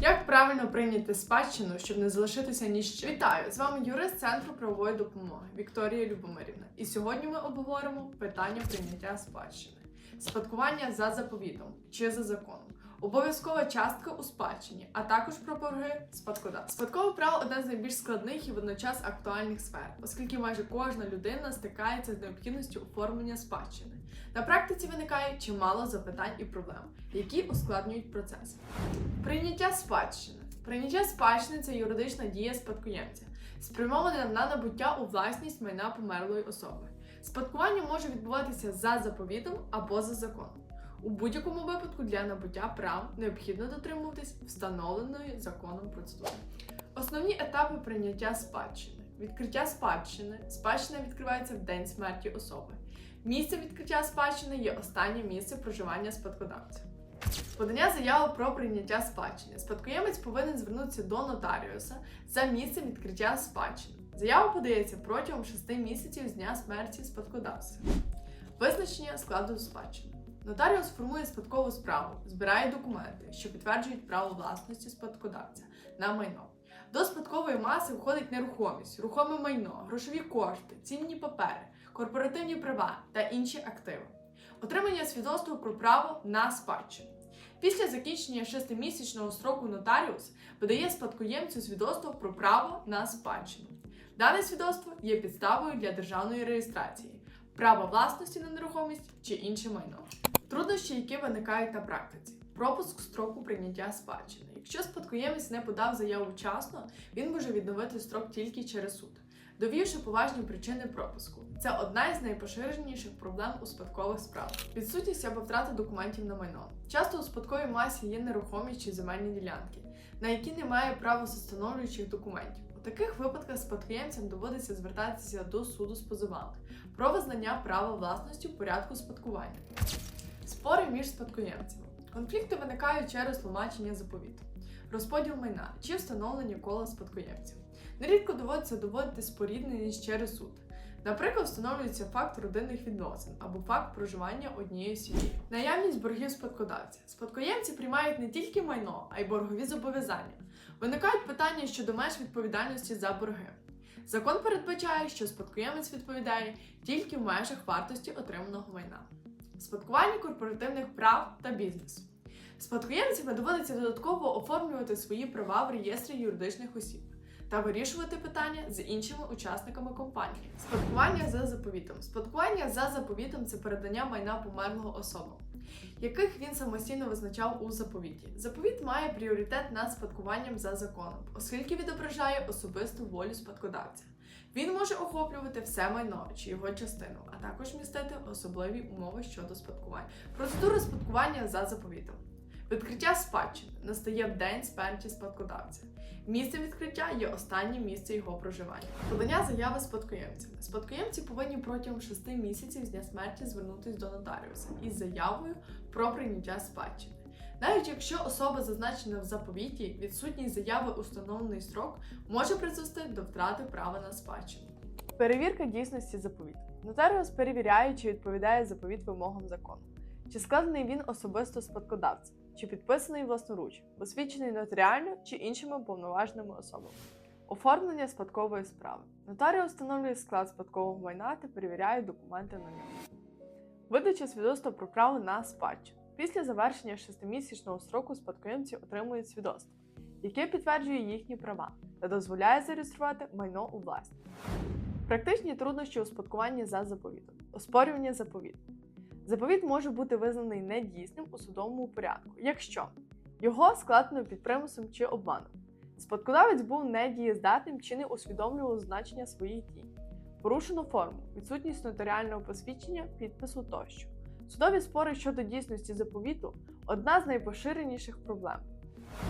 Як правильно прийняти спадщину, щоб не залишитися ні? Вітаю! З вами юрист Центру правової допомоги Вікторія Любомирівна. І сьогодні ми обговоримо питання прийняття спадщини, спадкування за заповітом чи за законом. Обов'язкова частка у спадщині, а також про борги спадкодавців. Спадкове право одне з найбільш складних і водночас актуальних сфер, оскільки майже кожна людина стикається з необхідністю оформлення спадщини. На практиці виникає чимало запитань і проблем, які ускладнюють процес. Прийняття спадщини. Прийняття спадщини це юридична дія спадкоємця, спрямована на набуття у власність майна померлої особи. Спадкування може відбуватися за заповітом або за законом. У будь-якому випадку для набуття прав необхідно дотримуватись встановленої законом процедури. Основні етапи прийняття спадщини. Відкриття спадщини. Спадщина відкривається в день смерті особи. Місце відкриття спадщини є останнє місце проживання спадкодавця. Подання заяви про прийняття спадщини. Спадкоємець повинен звернутися до нотаріуса за місцем відкриття спадщини. Заява подається протягом 6 місяців з дня смерті спадкодавця. Визначення складу спадщини. Нотаріус формує спадкову справу, збирає документи, що підтверджують право власності спадкодавця на майно. До спадкової маси входить нерухомість, рухоме майно, грошові кошти, цінні папери, корпоративні права та інші активи. Отримання свідоцтва про право на спадщину. Після закінчення шестимісячного строку нотаріус видає спадкоємцю свідоцтво про право на спадщину. Дане свідоцтво є підставою для державної реєстрації, право власності на нерухомість чи інше майно. Труднощі, які виникають на практиці. Пропуск строку прийняття спадщини. Якщо спадкоємець не подав заяву вчасно, він може відновити строк тільки через суд, довівши поважні причини пропуску. Це одна із найпоширеніших проблем у спадкових справах. Відсутність або втрата документів на майно. Часто у спадковій масі є нерухомість чи земельні ділянки, на які немає правовстановлюючих документів. У таких випадках спадкоємцям доводиться звертатися до суду з позовами про визнання права власності в порядку спадкування. Спори між спадкоємцями. Конфлікти виникають через тлумачення заповіту, розподіл майна чи встановлення кола спадкоємців. Нерідко доводиться доводити спорідненість через суд. Наприклад, встановлюється факт родинних відносин або факт проживання однієї сім'ї. Наявність боргів спадкодавця. Спадкоємці приймають не тільки майно, а й боргові зобов'язання. Виникають питання щодо меж відповідальності за борги. Закон передбачає, що спадкоємець відповідає тільки в межах вартості отриманого майна. Спадкування корпоративних прав та бізнесу. Спадкоємцям доводиться додатково оформлювати свої права в реєстрі юридичних осіб та вирішувати питання з іншими учасниками компанії. Спадкування за заповітом. Спадкування за заповітом це передання майна померлого особам, яких він самостійно визначав у заповіті. Заповіт має пріоритет над спадкуванням за законом, оскільки відображає особисту волю спадкодавця. Він може охоплювати все майно чи його частину, а також містити особливі умови щодо спадкування. Процедура спадкування за заповітом. Відкриття спадщини настає в день смерті спадкодавця. Місцем відкриття є останнє місце його проживання. Подання заяви спадкоємцями. Спадкоємці повинні протягом 6 місяців з дня смерті звернутися до нотаріуса із заявою про прийняття спадщини. Навіть якщо особа зазначена в заповіті, відсутність заяви у встановлений строк може призвести до втрати права на спадщину. Перевірка дійсності заповіту. Нотаріус перевіряє, чи відповідає заповіт вимогам закону. Чи складений він особисто спадкодавцем, чи підписаний власноруч, освідчений нотаріально чи іншими повноваженими особами. Оформлення спадкової справи. Нотаріус встановлює склад спадкового майна та перевіряє документи на ньому. Видача свідоцтва про право на спадщину. Після завершення шестимісячного строку спадкоємці отримують свідоцтво, яке підтверджує їхні права та дозволяє зареєструвати майно у власність. Практичні труднощі у спадкуванні за заповітом. Оспорювання заповіту. Заповіт може бути визнаний недійсним у судовому порядку, якщо його складено під примусом чи обманом. Спадкодавець був недієздатним чи не усвідомлював значення своїх дій. Порушено форму, відсутність нотаріального посвідчення, підпису тощо. Судові спори щодо дійсності заповіту одна з найпоширеніших проблем.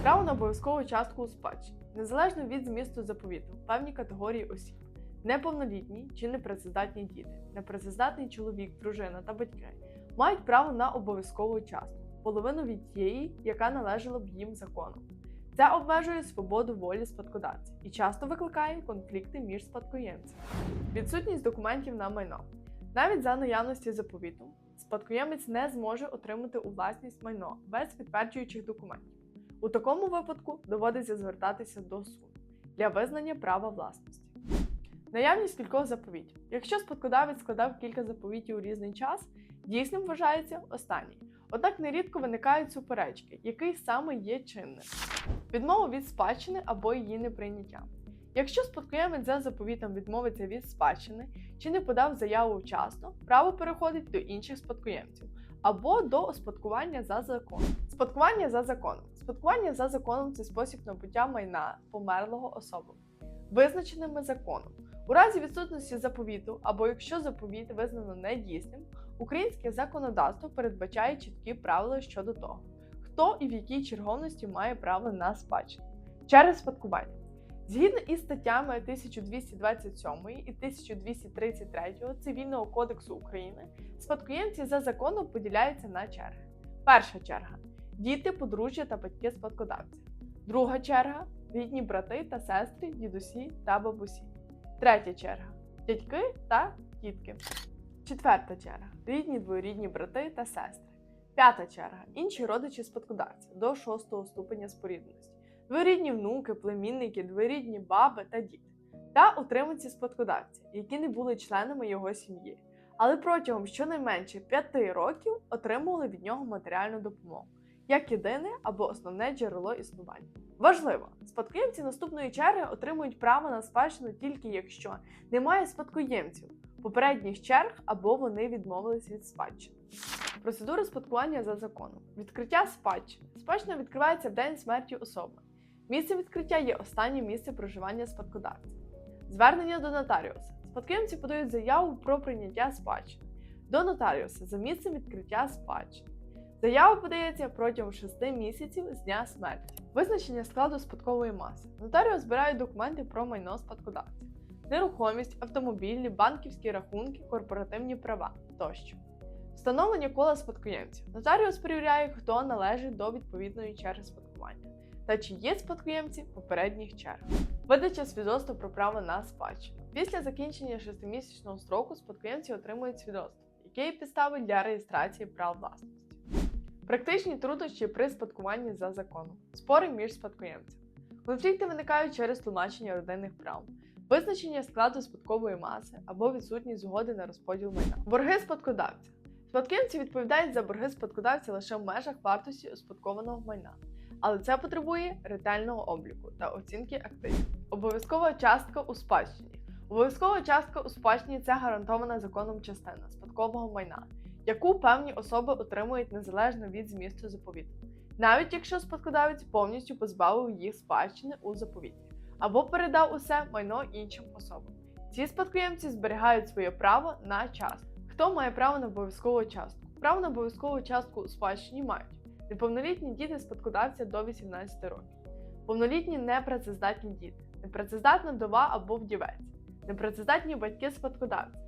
Право на обов'язкову частку у спадщині, незалежно від змісту заповіту, певні категорії осіб. Неповнолітні чи непрацездатні діти, непрацездатний чоловік, дружина та батьки мають право на обов'язкову частку, половину від тієї, яка належала б їм законом. Це обмежує свободу волі спадкодавця і часто викликає конфлікти між спадкоємцями. Відсутність документів на майно. Навіть за наявності заповіту, спадкоємець не зможе отримати у власність майно без підтверджуючих документів. У такому випадку доводиться звертатися до суду для визнання права власності. Наявність кількох заповітів. Якщо спадкодавець складав кілька заповітів у різний час, дійсним вважається останній. Однак нерідко виникають суперечки, який саме є чинним. Відмова від спадщини або її неприйняття. Якщо спадкоємець за заповітом відмовиться від спадщини чи не подав заяву вчасно, право переходить до інших спадкоємців або до успадкування за законом. Спадкування за законом. Спадкування за законом це спосіб набуття майна померлого особи, визначеними законом. У разі відсутності заповіту або якщо заповіт визнано недійсним, українське законодавство передбачає чіткі правила щодо того, хто і в якій черговності має право на спадщину через спадкування. Згідно із статтями 1227 і 1233 Цивільного кодексу України, спадкоємці за законом поділяються на черги. Перша черга діти, подружжя та батьки спадкодавця. Друга черга рідні брати та сестри, дідусі та бабусі. Третя черга дядьки та тітки. Четверта черга рідні двоюрідні брати та сестри. П'ята черга інші родичі спадкодавця до шостого ступеня спорідності дворідні внуки, племінники, дворідні баби та діти, та утриманці спадкодавця, які не були членами його сім'ї, але протягом щонайменше 5 років отримували від нього матеріальну допомогу як єдине або основне джерело існування. Важливо, спадкоємці наступної черги отримують право на спадщину тільки якщо немає спадкоємців, попередніх черг або вони відмовились від спадщини. Процедура спадкування за законом. Відкриття спадщини. Спадщина відкривається в день смерті особи. Місце відкриття є останнє місце проживання спадкодавця. Звернення до нотаріуса. Спадкоємці подають заяву про прийняття спадщини до нотаріуса за місцем відкриття спадщини. Заява подається протягом 6 місяців з дня смерті. Визначення складу спадкової маси. Нотаріус збирає документи про майно спадкодавця, нерухомість, автомобільні, банківські рахунки, корпоративні права тощо. Встановлення кола спадкоємців. Нотаріус перевіряє, хто належить до відповідної черги спадкування та чи є спадкоємці попередніх черг. Видача свідоцтва про право на спадщину. Після закінчення шестимісячного строку спадкоємці отримують свідоцтво, яке є підставою для реєстрації прав власності. Практичні труднощі при спадкуванні за законом. Спори між спадкоємцями. Конфлікти виникають через тлумачення родинних прав, визначення складу спадкової маси або відсутність згоди на розподіл майна. Борги спадкодавця. Спадкоємці відповідають за борги спадкодавця лише в межах вартості успадкованого майна, але це потребує ретельного обліку та оцінки активів. Обов'язкова частка у спадщині. Обов'язкова частка у спадщині це гарантована законом частина спадкового майна, яку певні особи отримують незалежно від змісту заповіту, навіть якщо спадкодавець повністю позбавив їх спадщини у заповіті або передав усе майно іншим особам. Ці спадкоємці зберігають своє право на частку. Хто має право на обов'язкову частку? Право на обов'язкову частку у спадщині мають неповнолітні діти спадкодавця до 18 років, повнолітні непрацездатні діти, непрацездатна вдова або вдівець, непрацездатні батьки спадкодавця.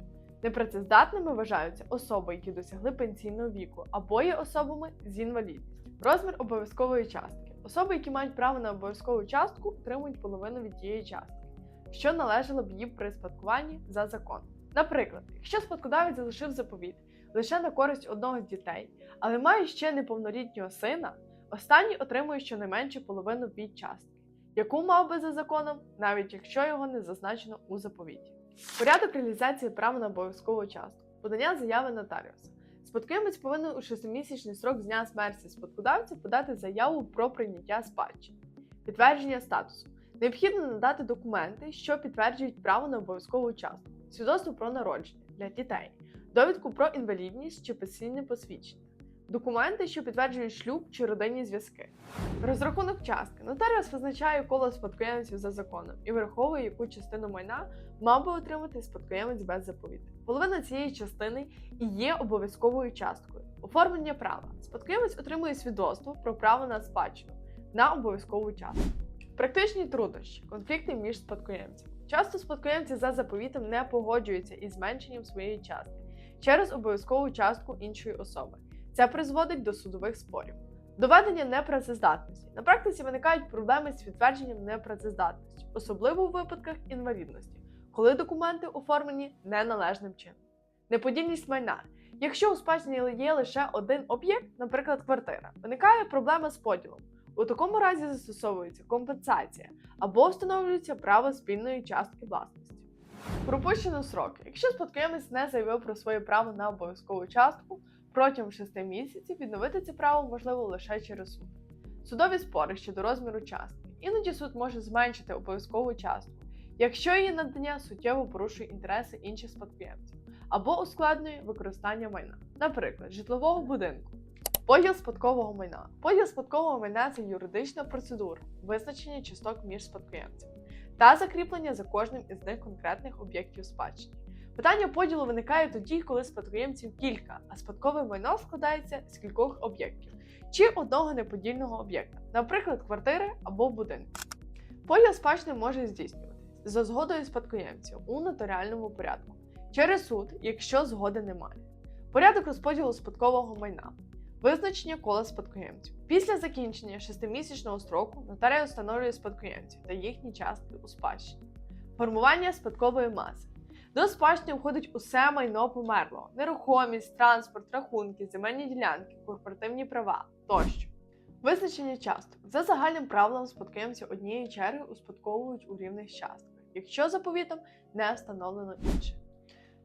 Непрацездатними вважаються особи, які досягли пенсійного віку, або є особами з інвалідністю. Розмір обов'язкової частки. Особи, які мають право на обов'язкову частку, отримують половину від тієї частки, що належало б їм при спадкуванні за законом. Наприклад, якщо спадкодавець залишив заповіт лише на користь одного з дітей, але має ще неповнолітнього сина, останній отримує щонайменше половину від частки, яку мав би за законом, навіть якщо його не зазначено у заповіті. Порядок реалізації права на обов'язкову частку. Подання заяви нотаріуса. Спадкоємець повинен у 6-місячний строк з дня смерті спадкодавця подати заяву про прийняття спадщини. Підтвердження статусу. Необхідно надати документи, що підтверджують право на обов'язкову частку, свідоцтво про народження для дітей, довідку про інвалідність чи пенсійне посвідчення, документи, що підтверджують шлюб чи родинні зв'язки. Розрахунок частки. Нотаріус визначає коло спадкоємців за законом і враховує, яку частину майна мав би отримати спадкоємець без заповіти. Половина цієї частини і є обов'язковою часткою. Оформлення права. Спадкоємець отримує свідоцтво про право на спадщину на обов'язкову частку. Практичні труднощі, конфлікти між спадкоємцями. Часто спадкоємці за заповітом не погоджуються із зменшенням своєї частки через обов'язкову частку іншої особи. Це призводить до судових спорів. Доведення непрацездатності. На практиці виникають проблеми з підтвердженням непрацездатності, особливо у випадках інвалідності, коли документи оформлені неналежним чином. Неподільність майна. Якщо у спадщині є лише один об'єкт, наприклад, квартира, виникає проблема з поділом. У такому разі застосовується компенсація або встановлюється право спільної частки власності. Пропущено сроки. Якщо спадкоємець не заявив про своє право на обов'язкову частку, протягом 6 місяців відновити це право можливо лише через суд. Судові спори щодо розміру частки. Іноді суд може зменшити обов'язкову частку, якщо її надання суттєво порушує інтереси інших спадкоємців або ускладнює використання майна, наприклад, житлового будинку. Поділ спадкового майна. Поділ спадкового майна це юридична процедура визначення часток між спадкоємцями та закріплення за кожним із них конкретних об'єктів спадщини. Питання поділу виникає тоді, коли спадкоємців кілька, а спадкове майно складається з кількох об'єктів чи одного неподільного об'єкта, наприклад, квартири або будинку. Поділ спадщини може здійснюватись за згодою спадкоємців у нотаріальному порядку через суд, якщо згоди немає. Порядок розподілу спадкового майна. Визначення кола спадкоємців. Після закінчення шестимісячного строку нотарій встановлює спадкоємців та їхні частки у спадщині. Формування спадкової маси. До спадщини входить усе майно померлого: нерухомість, транспорт, рахунки, земельні ділянки, корпоративні права тощо. Визначення часток. За загальним правилом спадкоємці однієї черги успадковують у рівних частках, якщо заповітом не встановлено інше.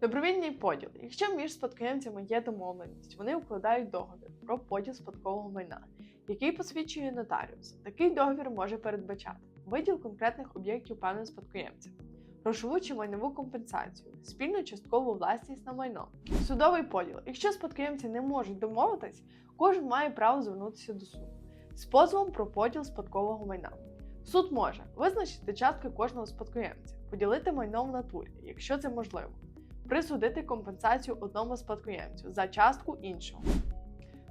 Добровільний поділ. Якщо між спадкоємцями є домовленість, вони укладають договір про поділ спадкового майна, який посвідчує нотаріус. Такий договір може передбачати виділ конкретних об'єктів певним спадкоємцям, грошову чи майнову компенсацію, спільну часткову власність на майно, судовий поділ. Якщо спадкоємці не можуть домовитись, кожен має право звернутися до суду з позовом про поділ спадкового майна. Суд може визначити частки кожного спадкоємця, поділити майно в натурі, якщо це можливо присудити компенсацію одному спадкоємцю за частку іншого.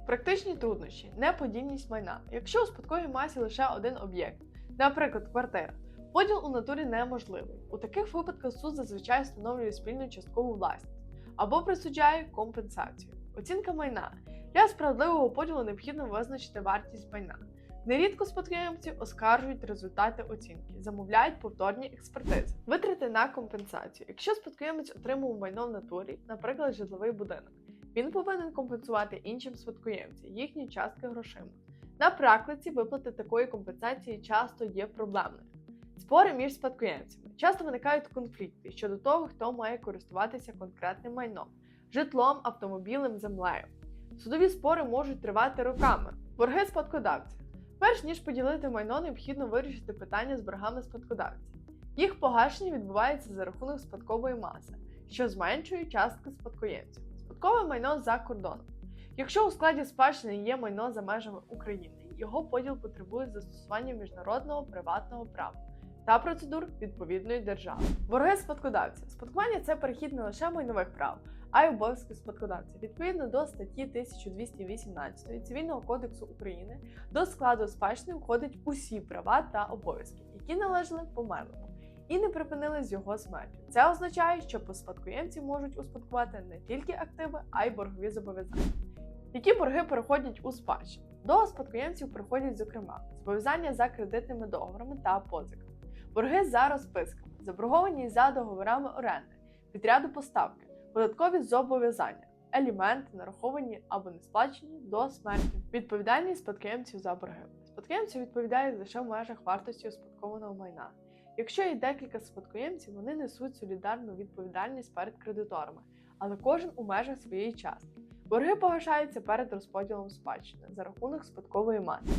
Практичні труднощі, неподільність майна. Якщо у спадковій масі лише один об'єкт, наприклад, квартира, поділ у натурі неможливий. У таких випадках суд зазвичай встановлює спільну часткову власність або присуджає компенсацію. Оцінка майна. Для справедливого поділу необхідно визначити вартість майна. Нерідко спадкоємці оскаржують результати оцінки, замовляють повторні експертизи, витрати на компенсацію. Якщо спадкоємець отримав майно в натурі, наприклад, житловий будинок, він повинен компенсувати іншим спадкоємцям їхні частки грошима. На практиці виплати такої компенсації часто є проблемною. Спори між спадкоємцями часто виникають конфлікти щодо того, хто має користуватися конкретним майном, житлом, автомобілем, землею. Судові спори можуть тривати роками. Борги спадкодавця. Перш ніж поділити майно, необхідно вирішити питання з боргами спадкодавця. Їх погашення відбувається за рахунок спадкової маси, що зменшує частки спадкоємців. Спадкове майно за кордоном. Якщо у складі спадщини є майно за межами України, його поділ потребує застосування міжнародного приватного права та процедур відповідної держави. Борги спадкодавця. Спадкування це перехід не лише майнових прав, а й обов'язки спадкодавця. Відповідно до статті 1218 Цивільного кодексу України до складу спадщини входять усі права та обов'язки, які належали померлому. І не припинили з його смертю. Це означає, що по спадкоємці можуть успадкувати не тільки активи, а й боргові зобов'язання. Які борги переходять у спадщину? До спадкоємців приходять, зокрема, зобов'язання за кредитними договорами та позиками, борги за розписками, заборгованість за договорами оренди, підряду поставки, податкові зобов'язання, елементи, нараховані або не сплачені до смерті, відповідальність спадкоємців за борги. Спадкоємці відповідають лише в межах вартості успадкованого майна. Якщо є декілька спадкоємців, вони несуть солідарну відповідальність перед кредиторами, але кожен у межах своєї частки. Борги погашаються перед розподілом спадщини за рахунок спадкової маси.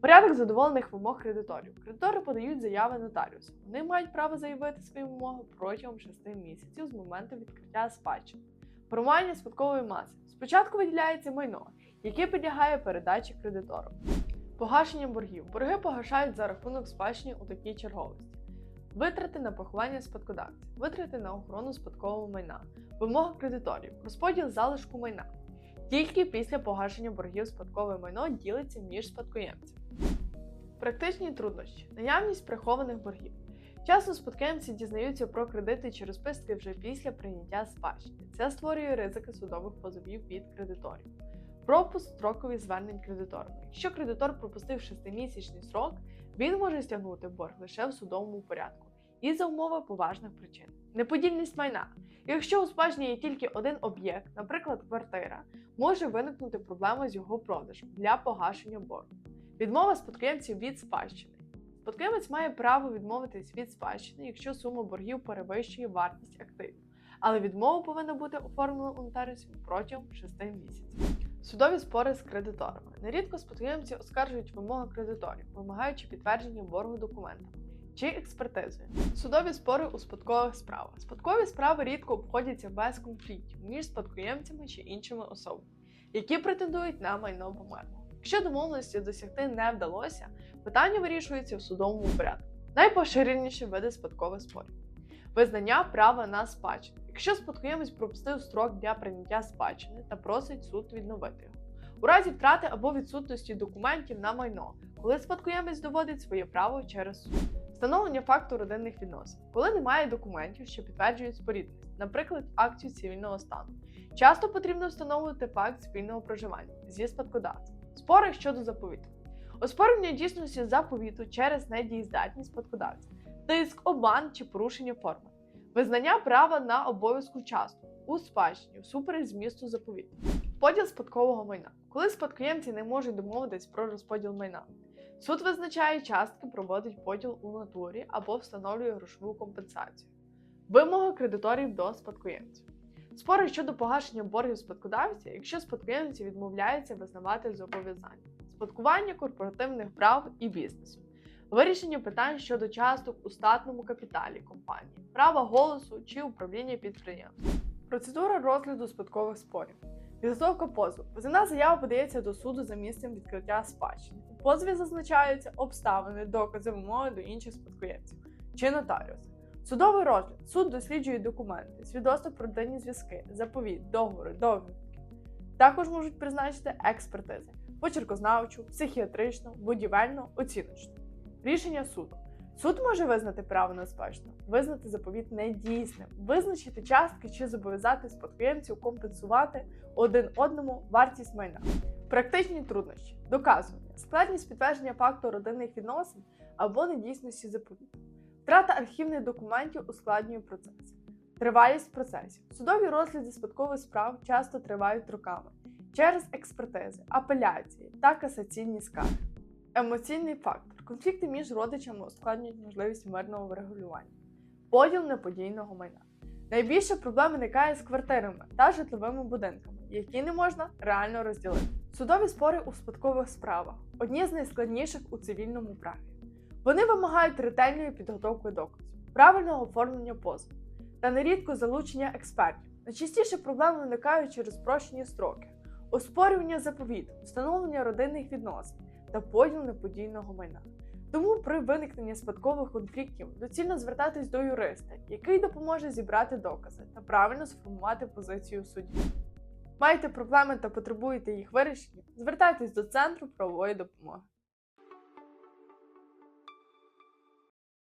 Порядок задоволених вимог кредиторів. Кредитори подають заяви нотаріусу. Вони мають право заявити свої вимоги протягом 6 місяців з моменту відкриття спадщини. Формування спадкової маси. Спочатку виділяється майно, яке підлягає передачі кредитору. Погашення боргів. Борги погашають за рахунок спадщини у такій черговості. Витрати на поховання спадкодавців, витрати на охорону спадкового майна, вимога кредиторів, розподіл залишку майна. Тільки після погашення боргів спадкове майно ділиться між спадкоємцями. Практичні труднощі, наявність прихованих боргів. Часто спадкоємці дізнаються про кредити чи розписки вже після прийняття спадщини. Це створює ризики судових позовів від кредиторів. Пропуск строкових звернень кредиторами. Якщо кредитор пропустив 6-місячний срок, він може стягнути борг лише в судовому порядку і за умови поважних причин. Неподільність майна. Якщо у спадщині є тільки один об'єкт, наприклад, квартира, може виникнути проблема з його продажем для погашення боргу. Відмова спадкоємців від спадщини. Спадкоємець має право відмовитись від спадщини, якщо сума боргів перевищує вартість активів. Але відмова повинна бути оформлена у нотаріусі протягом 6 місяців. Судові спори з кредиторами. Нерідко спадкоємці оскаржують вимоги кредиторів, вимагаючи підтвердження боргу документами чи експертизою. Судові спори у спадкових справах. Спадкові справи рідко обходяться без конфліктів між спадкоємцями чи іншими особами, які претендують на майно померлого. Якщо домовленості досягти не вдалося, питання вирішується в судовому порядку. Найпоширеніші види спадкових спорів. Визнання права на спадщину. Якщо спадкоємець пропустив строк для прийняття спадщини та просить суд відновити його. У разі втрати або відсутності документів на майно, коли спадкоємець доводить своє право через суд. Встановлення факту родинних відносин, коли немає документів, що підтверджують спорідність, наприклад, акцію цивільного стану. Часто потрібно встановлювати факт спільного проживання зі спадкодавцем. Спори щодо заповіту. Оспорення дійсності заповіту через недієздатність спадкодавця, тиск, обман чи порушення форми, визнання права на обов'язку частку у спадщині всупереч змісту заповіту, поділ спадкового майна, коли спадкоємці не можуть домовитись про розподіл майна. Суд визначає частки, проводить поділ у натурі або встановлює грошову компенсацію. Вимоги кредиторів до спадкоємців. Спори щодо погашення боргів спадкодавця, якщо спадкоємці відмовляються визнавати зобов'язання, спадкування корпоративних прав і бізнесу, вирішення питань щодо часток у статному капіталі компанії, права голосу чи управління підприємством. Процедура розгляду спадкових спорів. Підготовка позову. Позивна заява подається до суду за місцем відкриття спадщини. У позові зазначаються обставини, докази, вимоги до інших спадкоємців чи нотаріуса. Судовий розгляд. Суд досліджує документи, свідоцтва про родинні зв'язки, заповіт, договори, довідки. Також можуть призначити експертизи почеркознавчу, психіатричну, будівельну, оціночну. Рішення суду. Суд може визнати право на спадщину, визнати заповіт недійсним, визначити частки чи зобов'язати спадкоємців компенсувати один одному вартість майна. Практичні труднощі, доказування, складність підтвердження факту родинних відносин або недійсності заповіту. Втрата архівних документів ускладнює процес. Тривалість процесів. Судові розгляди спадкових справ часто тривають роками через експертизи, апеляції та касаційні скарги. Емоційний фактор. Конфлікти між родичами ускладнюють можливість мирного врегулювання. Поділ неподійного майна. Найбільше проблем виникає з квартирами та житловими будинками, які не можна реально розділити. Судові спори у спадкових справах одні з найскладніших у цивільному праві. Вони вимагають ретельної підготовки доказів, правильного оформлення позову та нерідко залучення експертів. Найчастіше проблеми виникають через спрощені строки, оспорювання заповіту, встановлення родинних відносин та поділ неподійного майна. Тому при виникненні спадкових конфліктів доцільно звертатись до юриста, який допоможе зібрати докази та правильно сформувати позицію судді. Маєте проблеми та потребуєте їх вирішення? Звертайтесь до центру правової допомоги.